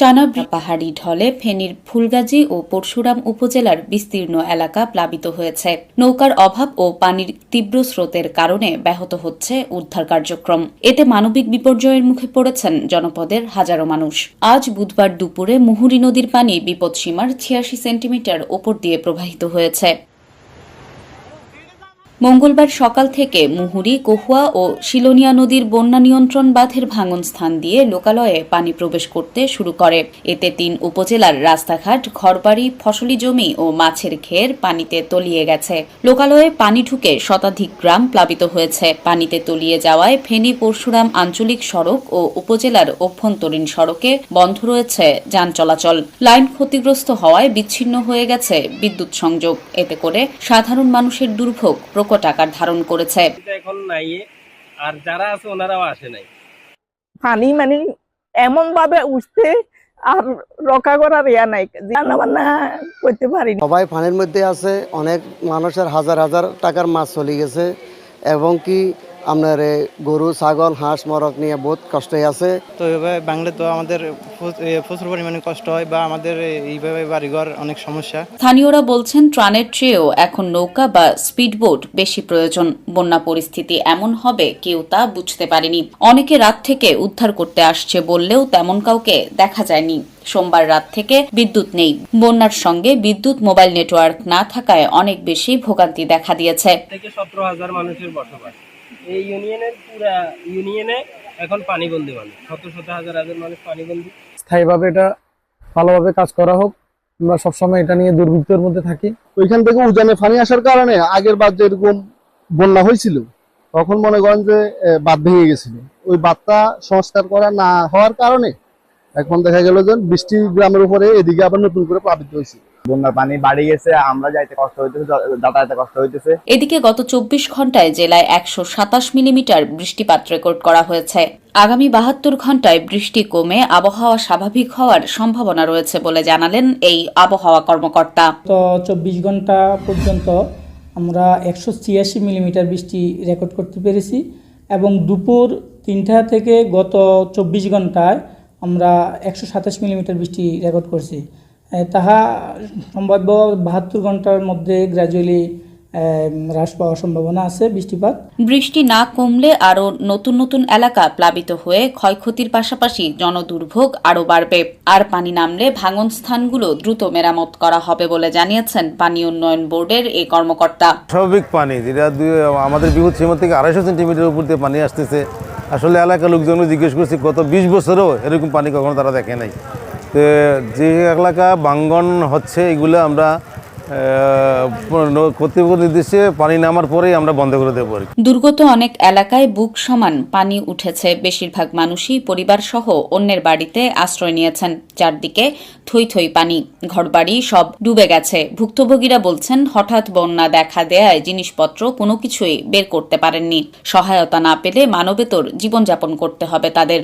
টানা পাহাড়ি ঢলে ফেনীর ফুলগাজী ও পরশুরাম উপজেলার বিস্তীর্ণ এলাকা প্লাবিত হয়েছে। নৌকার অভাব ও পানির তীব্র স্রোতের কারণে ব্যাহত হচ্ছে উদ্ধার কার্যক্রম। এতে মানবিক বিপর্যয়ের মুখে পড়েছেন জনপদের হাজারো মানুষ। আজ বুধবার দুপুরে মুহুরী নদীর পানি বিপদসীমার ছিয়াশি সেন্টিমিটার ওপর দিয়ে প্রবাহিত হয়েছে। মঙ্গলবার সকাল থেকে মুহুরি, কহুয়া ও শিলোনিয়া নদীর বন্যা নিয়ন্ত্রণ বাঁধের ভাঙন স্থান দিয়ে লোকালয়ে পানি প্রবেশ করতে শুরু করে। এতে তিন উপজেলার রাস্তাঘাট, ঘরবাড়ি, ফসলি জমি ও মাছের ঘের পানিতে তলিয়ে গেছে। লোকালয়ে পানি ঢুকে শতাধিক গ্রাম প্লাবিত হয়েছে। পানিতে তলিয়ে যাওয়ায় ফেনী পরশুরাম আঞ্চলিক সড়ক ও উপজেলার অভ্যন্তরীণ সড়কে বন্ধ রয়েছে যান চলাচল। লাইন ক্ষতিগ্রস্ত হওয়ায় বিচ্ছিন্ন হয়ে গেছে বিদ্যুৎ সংযোগ। এতে করে সাধারণ মানুষের দুর্ভোগ প্রকট টাকার ধারণ করেছে। এখন নাই আর যারা আছে ওনারাও আসে নাই। পানি মানে এমন ভাবে উঠছে আর রক্ষা করার ইয়া নাই। রান্না করতে পারি সবাই পানির মধ্যে আছে অনেক মানুষের হাজার হাজার টাকার মাছ চলে গেছে এবং কি আপনার গরু ছাগল হাঁস মরক নিয়ে বহুত কষ্টে আছে। তো এভাবে বাংলা তো আমাদের প্রচুর পরিমাণে কষ্ট হয় বা আমাদের এইভাবে বাড়িঘর অনেক সমস্যা। স্থানীয়রা বলছেন ত্রাণের চেয়েও এখন নৌকা বা স্পিডবোট বেশি প্রয়োজন। বন্যা পরিস্থিতি এমন হবে কেউ তা বুঝতে পারেনি। অনেকে রাত থেকে উদ্ধার করতে আসছে বললেও তেমন কাউকে দেখা যায়নি। সোমবার রাত থেকে বিদ্যুৎ নেই। বন্যার সঙ্গে বিদ্যুৎ মোবাইল নেটওয়ার্ক না থাকায় অনেক বেশি ভোগান্তি দেখা দিয়েছে। থেকে সতেরো হাজার মানুষের বসবাস। এই ইউনিয়নের পুরা ইউনিয়নে এখন পানিবন্দি মানুষ শত শত হাজার হাজার মানুষ পানিবন্দি। স্থায়ীভাবে এটা ভালোভাবে কাজ করা হোক। আমরা সবসময় এটা নিয়ে দুর্ভিক্ষের মধ্যে থাকি। ওইখান থেকে উজানে পানি আসার কারণে আগের বার যেরকম বন্যা হয়েছিল তখন মনে করেন যে বাঁধ ভেঙে গেছিল। ওই বাঁধটা সংস্কার করা না হওয়ার কারণে এখন দেখা গেল যে বৃষ্টি গ্রামের উপরে এদিকে আবার নতুন করে প্লাবিত হয়েছে। বন্যার পানি বাড়ি গেছে আমরা যাইতে কষ্ট হইতেছে য- যাতায়াতে কষ্ট হইতেছে। এদিকে গত চব্বিশ ঘন্টায় জেলায় একশো সাতাশ মিলিমিটার বৃষ্টিপাত রেকর্ড করা হয়েছে। আগামী বাহাত্তর ঘন্টায় বৃষ্টি কমে আবহাওয়া স্বাভাবিক হওয়ার সম্ভাবনা রয়েছে বলে জানালেন এই আবহাওয়া কর্মকর্তা। গত চব্বিশ ঘণ্টা পর্যন্ত আমরা একশো ছিয়াশি মিলিমিটার বৃষ্টি রেকর্ড করতে পেরেছি এবং দুপুর তিনটা থেকে গত চব্বিশ ঘন্টায় আমরা একশো সাতাশ মিলিমিটার বৃষ্টি রেকর্ড করছি। তাহা সম্ভাব্য বাহাত্তর ঘণ্টার মধ্যে গ্র্যাজুয়ালি হ্রাস পাওয়ার সম্ভাবনা আছে বৃষ্টিপাত। বৃষ্টি না কমলে আরও নতুন নতুন এলাকা প্লাবিত হয়ে ক্ষয়ক্ষতির পাশাপাশি জনদুর্ভোগ আরও বাড়বে। আর পানি নামলে ভাঙন স্থানগুলো দ্রুত মেরামত করা হবে বলে জানিয়েছেন পানি উন্নয়ন বোর্ডের এই কর্মকর্তা। স্বাভাবিক পানি যেটা আমাদের বিহুত সীমা থেকে আড়াইশো সেন্টিমিটার উপর দিয়ে পানি আসতেছে। আসলে এলাকার লোকজন জিজ্ঞেস করছি গত বিশ বছরও এরকম পানি কখনো তারা দেখে নাই। যে এলাকা বাঙ্গন হচ্ছে, এগুলো আমরা পানি নামার পরেই আমরা বন্ধ করে দেবো দুর্গত অনেক এলাকায় বুক সমান পানি উঠেছে। বেশিরভাগ মানুষই পরিবার সহ অন্যের বাড়িতে আশ্রয় নিয়েছেন চারদিকে থই থই পানি, ঘরবাড়ি সব ডুবে গেছে। ভুক্তভোগীরা বলছেন, হঠাৎ বন্যা দেখা দেয়ায় জিনিসপত্র কোনো কিছুই বের করতে পারেননি। সহায়তা না পেলে মানবেতর জীবনযাপন করতে হবে তাদের।